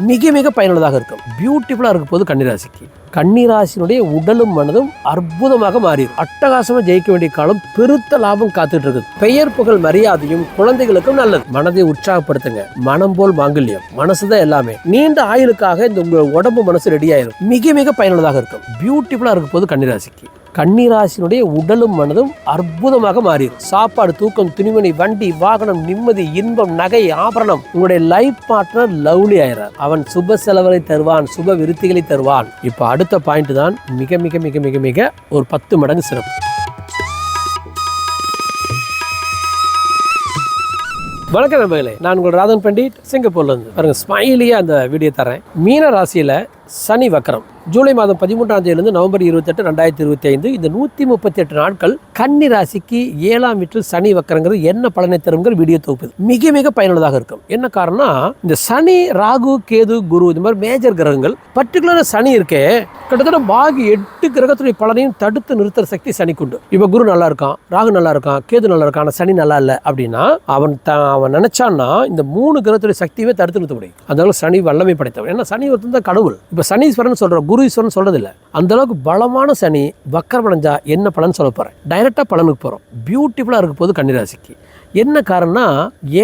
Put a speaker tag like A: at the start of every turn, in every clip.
A: மிக மிக பயனுள்ளதாக இருக்கும். பியூட்டிஃபுல்லாக இருக்கும் போது கன்னிராசிக்கு. கன்னிராசினுடைய உடலும் மனதும் அற்புதமாக மாறிடும். அட்டகாசமாக ஜெயிக்க வேண்டிய காலம் பெருத்த லாபம் காத்துட்டு இருக்குது. பெயர் புகழ் மரியாதையும் குழந்தைகளுக்கும் நல்லது. மனதை உற்சாகப்படுத்துங்க. மனம் போல் மாங்கல்யம். மனசுதான் எல்லாமே. நீண்ட ஆயுளுக்காக இந்த உங்க உடம்பு மனசு ரெடி ஆயிரும். மிக மிக பயனுள்ளதாக இருக்கும். பியூட்டிஃபுல்லாக இருக்கும் போது கன்னிராசிக்கு. கன்னிராசினுடைய உடலும் மனதும் அற்புதமாக மாறிடும் சாப்பாடு தூக்கம் துணிமணி வண்டி வாகனம் நிம்மதி இன்பம் நகை ஆபரணம். உங்களுடைய லைஃப் பார்ட்னர் லவ்லி ஆயிறார். அவன் சுப செலவுகளை தருவான் சுப விருத்திகளை தருவான். இப்போ அடுத்த பாயிண்ட் தான் மிக மிக மிக மிக மிக ஒரு பத்து மடங்கு சிறப்பு. வணக்கம் நண்பர்களே. நான் உங்கள் ராதன் பண்டிட் சிங்கப்பூர்ல இருந்து. பாருங்க ஸ்மைலியா அந்த வீடியோ தரேன் மீன ராசியில சனி வக்கரம். ஜூலை மாதம் பதிமூன்றாம் தேதியிலிருந்து நவம்பர் இருபத்தெட்டு ரெண்டாயிரத்தி இருபத்தி ஐந்து இந்த நூற்றி முப்பத்தி எட்டு நாட்கள் கன்னி ராசிக்கு ஏழாம் வீட்டில் சனி வக்கரங்கிறது என்ன பலனை தருங்கிற வீடியோ தொகுப்பு. மிக மிக பயனுள்ளதாக இருக்கும். என்ன காரணம் இந்த சனி ராகு கேது குரு இந்த மாதிரி மேஜர் கிரகங்கள் பர்டிகுலராக சனி இருக்கே கிட்டத்தட்ட பாகி எட்டு கிரகத்துடைய பலனையும் தடுத்து நிறுத்துற சக்தி சனிக்கு உண்டு இப்போ குரு நல்லா இருக்கான் ராகு நல்லா இருக்கான் கேது நல்லா இருக்கான் சனி நல்லா இல்லை அப்படின்னா அவன் த அவன் நினைச்சான்னா இந்த மூணு கிரகத்துடைய சக்தியுமே தடுத்து நிறுத்த முடியும். அதனால சனி வல்லமை படைத்தவன். ஏன்னா சனி ஒருத்தன் தான் கடவுள். இப்போ சனீஸ்வரன் சொல்ற குரு ஈஸ்வரன் சொல்கிறதில்ல அந்தளவுக்கு பலமான சனி வக்கரமடைஞ்சா என்ன பலன் சொல்ல போகிறேன் டைரெக்டாக பலனுக்கு போகிறோம் பியூட்டிஃபுல்லாக இருக்க போது கன்னிராசிக்கு என்ன காரணம்னா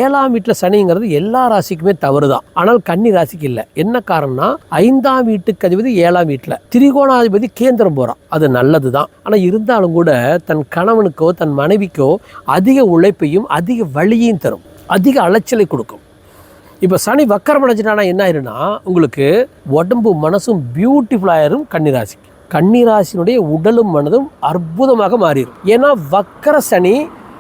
A: ஏழாம் வீட்டில் சனிங்கிறது எல்லா ராசிக்குமே தவறு தான் ஆனால் கன்னி ராசிக்கு இல்லை. என்ன காரணம்னா ஐந்தாம் வீட்டுக்கு அதிபதி ஏழாம் வீட்டில். திரிகோணாதிபதி கேந்திரம் போகிறான் அது நல்லது தான் ஆனால் இருந்தாலும் கூட தன் கணவனுக்கோ தன் மனைவிக்கோ அதிக உழைப்பையும் அதிக வழியையும் தரும். அதிக அலைச்சலை கொடுக்கும். இப்போ சனி வக்கரம் அடைஞ்சிட்டானா என்ன ஆயிருன்னா உங்களுக்கு உடம்பு மனசும் பியூட்டிஃபுல்லாயிரும் கன்னிராசிக்கு. கன்னிராசினுடைய உடலும் மனதும் அற்புதமாக மாறிடும் ஏன்னா வக்கர சனி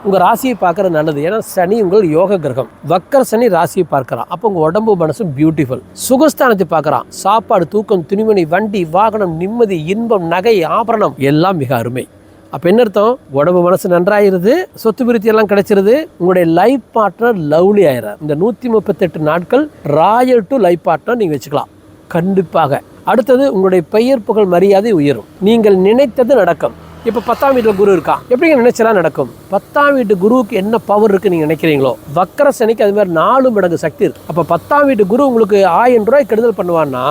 A: உங்கள் ராசியை பார்க்கறது நல்லது. ஏன்னா சனி உங்கள் யோக கிரகம். வக்கர சனி ராசியை பார்க்கறான். அப்போ உங்கள் உடம்பு மனசும் பியூட்டிஃபுல் சுகஸ்தானத்தை பார்க்குறான். சாப்பாடு தூக்கம் துணிமணி வண்டி வாகனம் நிம்மதி இன்பம் நகை ஆபரணம் எல்லாம் மிக அருமை. அப்போ என்ன அர்த்தம்? உடம்பு மனசு நன்றாயிருது சொத்து விருத்தி எல்லாம் கிடைச்சிருது உங்களுடைய லைஃப் பார்ட்னர் லவ்லி ஆயிடுறார். இந்த நூற்றி முப்பத்தெட்டு நாட்கள் ராயல் டு லைஃப் பார்ட்னர் நீங்கள் வச்சுக்கலாம். கண்டிப்பாக. அடுத்தது உங்களுடைய பெயர் புகழ் மரியாதை உயரும். நீங்கள் நினைத்தது நடக்கும். இப்போ பத்தாம் வீட்டில் குரு இருக்கா? எப்படிங்க நினைச்சலாம் நடக்கும்? பத்தாம் வீட்டு குருவுக்கு என்ன பவர் இருக்கு நீங்கள் நினைக்கிறீங்களோ? வக்கர சனிக்கு அது மாதிரி நாலு மடங்கு சக்தி இருக்கு. அப்போ பத்தாம் வீட்டு குரு உங்களுக்கு ஆயிரம் ரூபாய் கெடுதல் பண்ணுவான்னா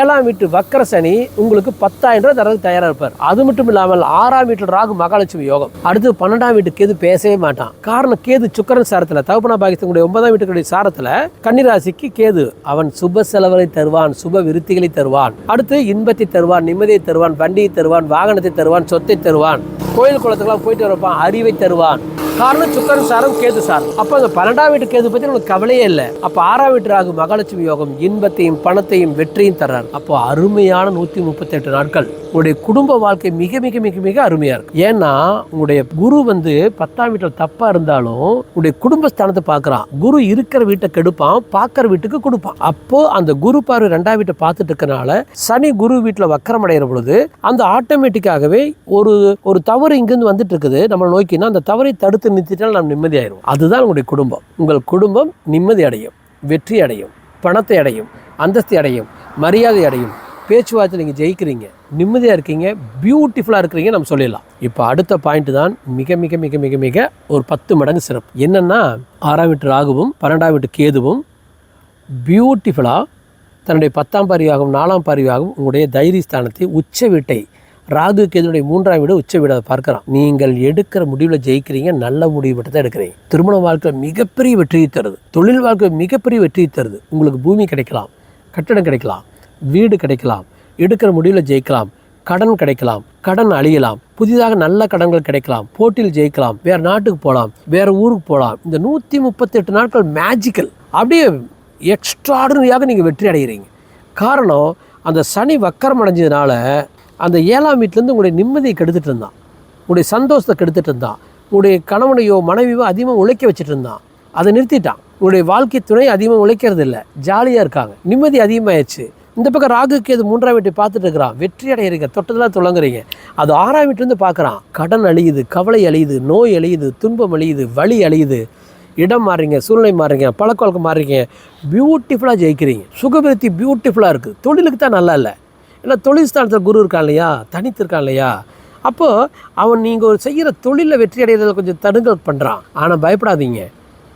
A: ஏழாம் வீட்டு வக்கர சனி உங்களுக்கு பத்தாயிரம் ரூபாய் தரது தயாராக இருப்பார். அது மட்டும் இல்லாமல் ஆறாம் வீட்டில் ராகு மகாலட்சுமி யோகம். அடுத்து பன்னெண்டாம் வீட்டு கேது பேசவே மாட்டான். காரணம் கேது சுக்கரன் சாரத்தில் தகப்பனா பாகிஸ்தனுடைய ஒன்பதாம் வீட்டுடைய சாரத்தில் கன்னிராசிக்கு கேது. அவன் சுப செலவுகளை தருவான் சுப விருத்திகளை தருவான். அடுத்து இன்பத்தை தருவான் நிம்மதியை தருவான் வண்டியை தருவான் வாகனத்தை தருவான் சொத்தை தருவான். தருவான். கோயில் குளத்துக்கெல்லாம் போயிட்டு வரப்பான் அறிவை தருவான். காரணம் சுக்கரன் சாரம் கேது சாரம். அப்போ அந்த பன்னெண்டாம் வீட்டு கேது பற்றி உங்களுக்கு கவலையே இல்லை. அப்போ ஆறாம் வீட்டு ராகு மகாலட்சுமி யோகம் இன்பத்தையும் பணத்தையும் வெற்றியும் தர்றார். அப்போ அருமையான நூற்றி முப்பத்தெட்டு நாட்கள். உங்களுடைய குடும்ப வாழ்க்கை மிக மிக மிக மிக அருமையாக இருக்கு. ஏன்னா உங்களுடைய குரு வந்து பத்தாம் வீட்டில் தப்பாக இருந்தாலும் உங்களுடைய குடும்பஸ்தானத்தை பார்க்குறான். குரு இருக்கிற வீட்டை கெடுப்பான் பார்க்குற வீட்டுக்கு கொடுப்பான். அப்போ அந்த குரு பார்வை ரெண்டாம் வீட்டை பார்த்துட்டு இருக்கனால சனி குரு வீட்டில் வக்கரம் அடைகிற பொழுது அந்த ஆட்டோமேட்டிக்காகவே ஒரு ஒரு தவறு இங்கேருந்து வந்துட்டு இருக்குது. நம்ம நோக்கினா அந்த தவறை தடுத்து நிறுத்திட்டால் நாம் நிம்மதியாயிரும் அதுதான் உங்களுடைய குடும்பம். உங்கள் குடும்பம் நிம்மதி அடையும் வெற்றி அடையும் பணத்தை அடையும் அந்தஸ்தை அடையும் மரியாதை அடையும். பேச்சுவார்த்தை நீங்கள் ஜெயிக்கிறீங்க. நிம்மதியாக இருக்கீங்க. பியூட்டிஃபுல்லாக இருக்கிறீங்க நம்ம சொல்லிடலாம். இப்போ அடுத்த பாயிண்ட் தான் மிக மிக மிக மிக மிக ஒரு பத்து மடங்கு சிறப்பு. என்னென்னா ஆறாம் வீட்டு ராகுவும் பன்னெண்டாம் வீட்டு கேதுவும் பியூட்டிஃபுல்லாக தன்னுடைய பத்தாம் பரிவாகவும் நாலாம் பரிவாகவும் உங்களுடைய தைரிய ஸ்தானத்தை உச்ச வீட்டை ராகு கேதுனுடைய மூன்றாம் வீடு உச்ச வீடாக பார்க்கலாம். நீங்கள் எடுக்கிற முடிவில் ஜெயிக்கிறீங்க. நல்ல முடிவு மட்டும் தான் எடுக்கிறீங்க. திருமண வாழ்க்கை மிகப்பெரிய வெற்றியை தருது. தொழில் வாழ்க்கை மிகப்பெரிய வெற்றியை தருது. உங்களுக்கு பூமி கிடைக்கலாம். கட்டடம் கிடைக்கலாம். வீடு கிடைக்கலாம் எடுக்கிற முடிவில் ஜெயிக்கலாம் கடன் கிடைக்கலாம் கடன் அழியலாம் புதிதாக நல்ல கடன்கள் கிடைக்கலாம் போட்டியில் ஜெயிக்கலாம் வேற நாட்டுக்கு போகலாம் வேற ஊருக்கு போகலாம் இந்த நூற்றி முப்பத்தெட்டு நாட்கள் மேஜிக்கல் அப்படியே எக்ஸ்ட்ராடனரியாக நீங்கள் வெற்றி அடைகிறீங்க காரணம் அந்த சனி வக்கரம் அடைஞ்சதுனால அந்த ஏழாம் வீட்டிலேருந்து உங்களுடைய நிம்மதியை கெடுத்துட்டு இருந்தான். உங்களுடைய சந்தோஷத்தை கெடுத்துட்டு இருந்தான். உங்களுடைய கணவனையோ மனைவியோ அதிகமாக உழைக்க வச்சுட்டு இருந்தான். அதை நிறுத்திட்டான். உங்களுடைய வாழ்க்கை துணை அதிகமாக உழைக்கிறது இல்லை ஜாலியாக இருக்காங்க. நிம்மதி அதிகமாகிடுச்சு இந்த பக்கம் ராகு இது மூன்றாம் வீட்டை பார்த்துட்டு இருக்கிறான். வெற்றி அடையிறீங்க. தொட்டதெல்லாம் துளங்குறீங்க. அது ஆறாம் வீட்டிலேருந்து பார்க்குறான். கடன் அழியுது கவலை அழியுது நோய் அழியுது துன்பம் அழியுது வலி அழியுது. இடம் மாறுறீங்க சூழ்நிலை மாறுறீங்க பழக்கவழக்கம் மாறுறீங்க. பியூட்டிஃபுல்லாக ஜெயிக்கிறீங்க. சுகபிருத்தி பியூட்டிஃபுல்லாக இருக்குது தொழிலுக்கு தான் நல்லா இல்லை. ஏன்னா தொழில் ஸ்தானத்தில் குரு இருக்கான் இல்லையா? தனித்து இருக்கான் இல்லையா? அப்போது அவன் நீங்கள் ஒரு செய்கிற தொழிலில் வெற்றி அடைகிறதுல கொஞ்சம் தடுங்கல் பண்ணுறான் ஆனால் பயப்படாதீங்க.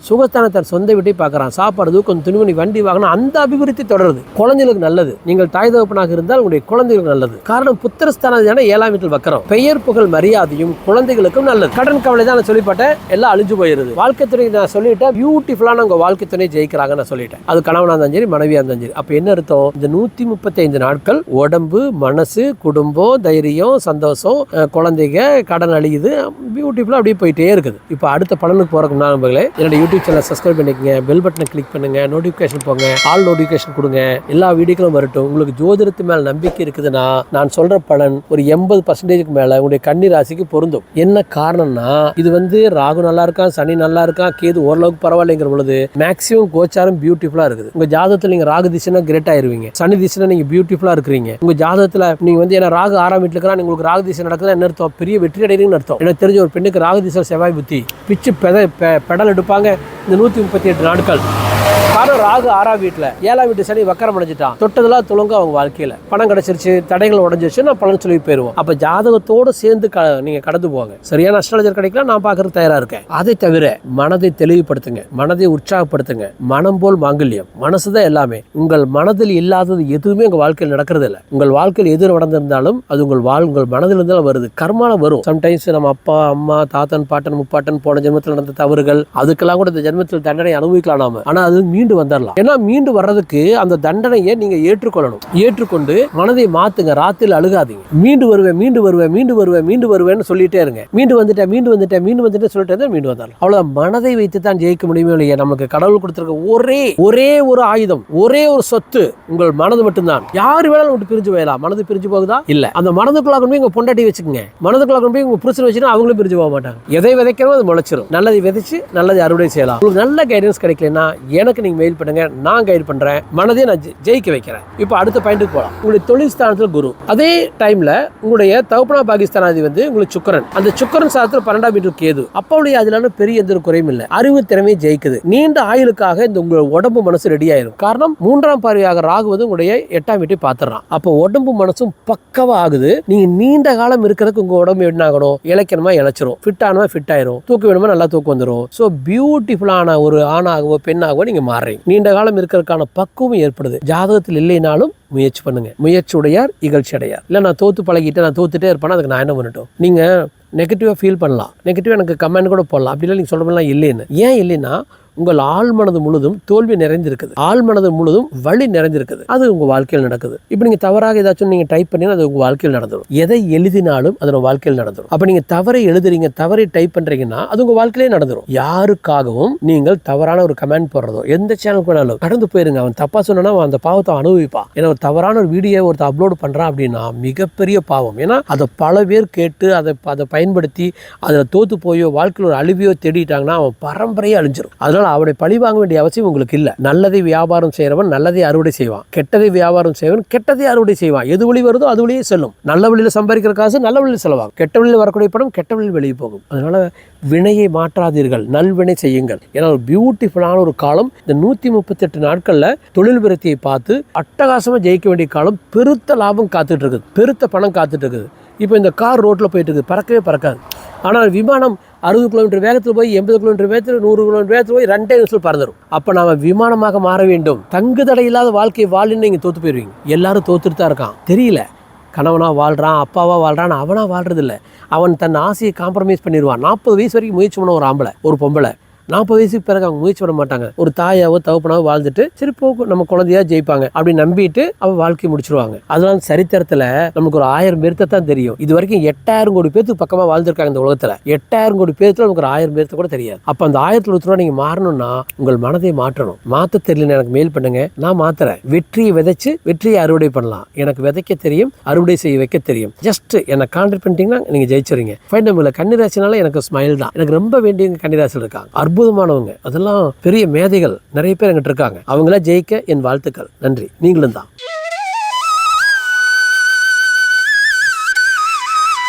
A: சுகஸ்தானத்தை சொந்த வீட்டை பார்க்குறான். சாப்பாடு கொஞ்சம் துணிமணி வண்டி வாகனம் அந்த அபிவிருத்தி தொடருது. குழந்தைகளுக்கு நல்லது. நீங்கள் தாய் தகப்பனாக இருந்தால் உங்களுடைய குழந்தைகளுக்கு நல்லது. காரணம் புத்திரஸ்தானம் ஏழாம் வீட்டில் வைக்கிறோம் பெயர் புகழ் மரியாதையும் குழந்தைகளுக்கும் நல்லது. கடன் கவலை தான் நான் சொல்லிப்பட்டேன். எல்லாம் அழிஞ்சு போயிருது. வாழ்க்கை துணை நான் சொல்லிட்டேன். பியூட்டிஃபுல்லான உங்கள் வாழ்க்கை துணை ஜெயிக்கிறாங்க நான் சொல்லிட்டேன். அது கணவனாக இருந்தாலும் சரி மனைவியாக இருந்தாலும் சரி. அப்போ என்ன அர்த்தம்? இந்த நூற்றி முப்பத்தைந்து நாட்கள் உடம்பு மனசு குடும்பம் தைரியம் சந்தோஷம் குழந்தைங்க கடன் அழியுது. பியூட்டிஃபுல்லாக அப்படியே போயிட்டே இருக்குது. இப்போ அடுத்த பலனுக்கு போகிறக்கு முன்னாடி நண்பர்களே என்னோட யூடியூப் சேனல் சப்ஸ்கிரைப் பண்ணிக்கங்க பெல் பட்டனை கிளிக் பண்ணுங்க நோட்டிஃபிகேஷன் போங்க ஆல் நோட்டிஃபிகேஷன் கொடுங்க. எல்லா வீடியோக்களும் வரட்டும். உங்களுக்கு ஜோதிடத்து மேல நம்பிக்கை இருக்குதுன்னா நான் சொல்ற பலன் ஒரு எண்பது பர்சன்டேஜுக்கு மேல உங்களுடைய கன்னி ராசிக்கு பொருந்தும். என்ன காரணம்னா இது வந்து ராகு நல்லா இருக்கான் சனி நல்லா இருக்கான் கேது ஓரளவுக்கு பரவாயில்லைங்கிற பொழுது மேக்ஸிமம் கோச்சாரம் பியூட்டிஃபுல்லா இருக்குது. உங்க ஜாதகத்தில் நீங்க ராகு திசைனா கிரேட் ஆயிருவீங்க. சனி திசைனா நீங்க பியூட்டிஃபுல்லா இருக்கிறீங்க. உங்க ஜாதகத்தில் நீங்க வந்து ஏன்னா ராகு ஆறாம் வீட்டில் இருக்கிறா உங்களுக்கு ராகு திசை நடக்குதுன்னா என்ன அர்த்தம்? பெரிய வெற்றி அடைகிறீங்கன்னு அர்த்தம். எனக்கு தெரிஞ்ச ஒரு பெண்ணுக்கு ராகு திசை செவ்வாய் புத்தி. பிச்சு பெத பெடல் எடுப்பாங்க இந்த நூற்றி முப்பத்தி எட்டு நாட்கள். காரணம் ராகு ஆறாம் வீட்டில் ஏழாம் வீட்டு சனி வக்கரம் அடைஞ்சிட்டான். தொட்டதெல்லாம் துளங்க அவங்க வாழ்க்கையில. பணம் கிடைச்சிருச்சு தடைகள் உடஞ்சிருச்சு நான் பலன் சொல்லி போயிருவோம். அப்ப ஜாதகத்தோடு சேர்ந்து க நீங்க கடந்து போங்க. சரியான அஸ்ட்ராலஜர் கிடைக்கலாம் நான் பார்க்கறது தயாரா இருக்கேன். அதை தவிர மனதை தெளிவுபடுத்துங்க. மனதை உற்சாகப்படுத்துங்க. மனம் போல் மாங்கல்யம். மனசுதான் எல்லாமே. உங்கள் மனதில் இல்லாதது எதுவுமே உங்க வாழ்க்கையில் நடக்கிறது இல்லை உங்கள் வாழ்க்கையில் எது நடந்திருந்தாலும் அது உங்கள் வாழ் உங்கள் மனதில் இருந்தாலும் வருது. கர்மால வரும். சம்டைம்ஸ் நம்ம அப்பா அம்மா தாத்தன் பாட்டன் முப்பாட்டன் போன ஜென்மத்தில் நடந்த தவறுகள் அதுக்கெல்லாம் கூட இந்த ஜென்மத்தில் தண்டனை அனுபவிக்கலாம் நாம. ஆனா அது மீண்டு வந்துடலாம் ஏன்னா மீண்டு வர்றதுக்கு அந்த தண்டனையை நீங்க ஏற்றுக்கொள்ளணும். ஏற்றுக்கொண்டு மனதை மாத்துங்க ராத்தில் அழுகாதீங்க. மீண்டு வருவேன் மீண்டு வருவேன் மீண்டு வருவேன் மீண்டு வருவேன்னு சொல்லிட்டே இருங்க. மீண்டு வந்துட்டேன் மீண்டு வந்துட்டேன் மீண்டு வந்துட்டேன் சொல்லிட்டே இருந்தா மீண்டு வந்தாலும் அவ்வளவு மனதை வைத்து தான் ஜெயிக்க முடியுமே இல்லையா நமக்கு கடவுள் கொடுத்துருக்க ஒரே ஒரே ஒரு ஆயுதம் ஒரே ஒரு சொத்து உங்கள் மனது மட்டும்தான். யார் வேணாலும் விட்டு பிரிஞ்சு போயலாம் மனது பிரிஞ்சு போகுதா? இல்ல. அந்த மனதுக்குள்ள கொண்டு போய் உங்க பொண்டாட்டி வச்சுக்கோங்க. மனதுக்குள்ள கொண்டு போய் உங்க புருஷன் வச்சுன்னா அவங்களும் பிரிஞ்சு போக மாட்டாங்க. எதை விதைக்கிறோம் அது முளைச்சிரும். நல்லதை விதைச்சு நல்லதை அறுவடை செய்யலாம். உங்களுக்கு நல்ல கைடன்ஸ் கிடைக்கலன்னா எனக்கு நீங்க மெயில் பண்ணுங்க நான் கைட் பண்றேன். மனதை நான் ஜெயிக்க வைக்கிறேன். இப்போ அடுத்த பாயிண்ட்டுக்கு போகலாம் உங்களுடைய தொழில் ஸ்தானத்தில் குரு. அதே டைம்ல உங்களுடைய தகப்பனா பாகிஸ்தானாதி வந்து உங்களுக்கு சுக்கரன். அந்த சுக்கரன் சாதத்தில் பன்னெண்டாம் வீட்டில் கேது. அப்பாவுடைய அதுல பெரிய எந்த ஒரு குறையும் இல்லை. அறிவு திறமையை ஜெயிக்குது. நீண்ட ஆயுளுக்காக இந்த உங்கள் உடம்பு மனசு ரெடி ஆயிரும். காரணம் மூன்றாம் பார்வையாக ராகு வந்து உங்களுடைய எட்டாம் வீட்டை பார்த்துறான் அப்போ உடம்பு மனசும் பக்கவா ஆகுது. நீங்க நீண்ட காலம் இருக்கிறதுக்கு உங்க உடம்பு என்ன ஆகணும்? இழைக்கணுமா இழைச்சிரும். ஃபிட் ஆனமா ஃபிட் ஆயிரும். தூக்க வேணுமா? நல்லா தூக்கம் வந்துடும் ஸோ பியூட்டிஃபுல்லான ஒரு ஆணாகவோ பெண்ணாகவோ நீங்க மாறுறீங்க நீண்ட காலம் இருக்கிறதுக்கான பக்குவம் ஏற்படுது. ஜாதகத்தில் இல்லைனாலும் முயற்சி பண்ணுங்க. முயற்சி உடையார் இகழ்ச்சி அடையார் இல்லை நான் தோத்து பழகிட்டேன் நான் தோத்துட்டே இருப்பேன்னா அதுக்கு நான் என்ன பண்ணட்டும்? நீங்கள் நெகட்டிவாக ஃபீல் பண்ணலாம். நெகட்டிவாக எனக்கு கமெண்ட் கூட போடலாம். அப்படிலாம் நீங்கள் சொல்கிறமெல்லாம் இல்லைன்னு. ஏன் இல்லைன்னா உங்கள் ஆழ்மனது முழுதும் தோல்வி நிறைந்திருக்குது. ஆழ்மனது முழுதும் வழி நிறைந்திருக்குது. அது உங்கள் வாழ்க்கையில் நடக்குது. இப்போ நீங்கள் தவறாக ஏதாச்சும் நீங்கள் டைப் பண்ணீங்கன்னா அது உங்கள் வாழ்க்கையில் நடந்துடும் எதை எழுதினாலும் அது வாழ்க்கையில் நடந்துடும் அப்போ நீங்கள் தவறை எழுதுறீங்க தவறை டைப் பண்ணுறீங்கன்னா அது உங்கள் வாழ்க்கையிலே நடந்துடும் யாருக்காகவும் நீங்கள் தவறான ஒரு கமெண்ட் போடுறதோ எந்த சேனல் வேணாலும் கடந்து போயிருங்க. அவன் தப்பா சொன்னா அவன் அந்த பாவத்தை அனுபவிப்பான். ஏன்னா ஒரு தவறான ஒரு வீடியோ ஒருத்தர் அப்லோட் பண்ணுறான் அப்படின்னா மிகப்பெரிய பாவம். ஏன்னா அதை பல பேர் கேட்டு அதை அதை பயன்படுத்தி அதில் தோத்து போயோ வாழ்க்கையில் ஒரு அழிவையோ தேடிட்டாங்கன்னா அவன் பரம்பரையே அழிஞ்சிடும் அதனால் அவனை பழி வாங்க வேண்டிய அவசியம் உங்களுக்கு இல்லை. நல்லதை வியாபாரம் செய்கிறவன் நல்லதை அறுவடை செய்வான். கெட்டதை வியாபாரம் செய்வன் கெட்டதை அறுவடை செய்வான். எது வழி வருதோ அது வழியே செல்லும். நல்ல வழியில் சம்பாதிக்கிற காசு நல்ல வழியில் செலவாகும். கெட்ட வழியில் வரக்கூடிய படம் கெட்ட வழியில் வெளியே போகும். அதனால வினையை மாற்றாதீர்கள். நல்வினை செய்யுங்கள். ஏன்னா ஒரு பியூட்டிஃபுல்லான ஒரு காலம் இந்த நூற்றி முப்பத்தெட்டு நாட்களில் தொழில் விருத்தியை பார்த்து அட்டகாசமாக ஜெயிக்க வேண்டிய காலம் பெருத்த லாபம் காத்துட்டு இருக்குது. பெருத்த பணம் காத்துட்டு இருக்குது. இப்போ இந்த கார் ரோட்டில் போயிட்டு இருக்குது. பறக்கவே பறக்காது. ஆனால் விமானம் அறுபது கிலோமீட்டர் வேகத்தில் போய் எண்பது கிலோமீட்டர் வேகத்தில் நூறு கிலோமீட்டர் வேகத்தில் போய் ரெண்டே நிமிஷத்தில் பறந்துடும் அப்போ நாம் விமானமாக மாற வேண்டும். தங்கு தடை இல்லாத வாழ்க்கையை வாழ்ன்னு நீங்கள் தோற்று போயிடுவீங்க எல்லாரும் தோத்துட்டு தான் இருக்கான். தெரியல. கணவனாக வாழ்கிறான் அப்பாவாக வாழ்றான் அவனாக வாழ்றதில்ல. அவன் தன் ஆசையை காம்ப்ரமைஸ் பண்ணிடுவான். நாற்பது வயசு வரைக்கும் முயற்சி பண்ண ஒரு ஆம்பளை ஒரு பொம்பளை. நாற்பது வயசுக்கு பிறகு அவங்க முயற்சி பண்ண மாட்டாங்க. ஒரு தாயாவோ தகப்பனாவோ வாழ்ந்துட்டு சரி போகும் நம்ம குழந்தையா ஜெயிப்பாங்க. அப்படி நம்பிட்டு அவ வாழ்க்கை முடிச்சிருவாங்க. அதெல்லாம் சரித்திரத்துல நமக்கு ஒரு ஆயிரம் பேர்த்த தான் தெரியும். இது வரைக்கும் எட்டாயிரம் கோடி பேருக்கு பக்கமா வாழ்ந்திருக்காங்க இந்த உலகத்துல. எட்டாயிரம் கோடி பேர்த்துல நமக்கு ஒரு ஆயிரம் பேர்த்த கூட தெரியாது. அப்ப அந்த ஆயிரத்தி ஒருத்தர் நீங்க மாறணும்னா உங்கள் மனதை மாற்றணும். மாத்த தெரியல எனக்கு மெயில் பண்ணுங்க. நான் மாத்துறேன். வெற்றியை விதைச்சு வெற்றியை அறுவடை பண்ணலாம். எனக்கு விதைக்க தெரியும் அறுவடை செய்ய வைக்க தெரியும். ஜஸ்ட் என்னை கான்டாக்ட் பண்ணிட்டீங்கன்னா நீங்க ஜெயிச்சிருங்க ஃபைன் நம்மள கன்னிராசினால எனக்கு ஸ்மைல் தான். எனக்கு ரொம்ப வேண்டியவங்க கன்னிராசியில் இருக்காங்க. அற்புதமானவங்க. அதெல்லாம் பெரிய மேதைகள் நிறைய பேர் எங்கிட்ட இருக்காங்க. அவங்கள ஜெயிக்க என் வாழ்த்துக்கள். நன்றி. நீங்களும் தான்.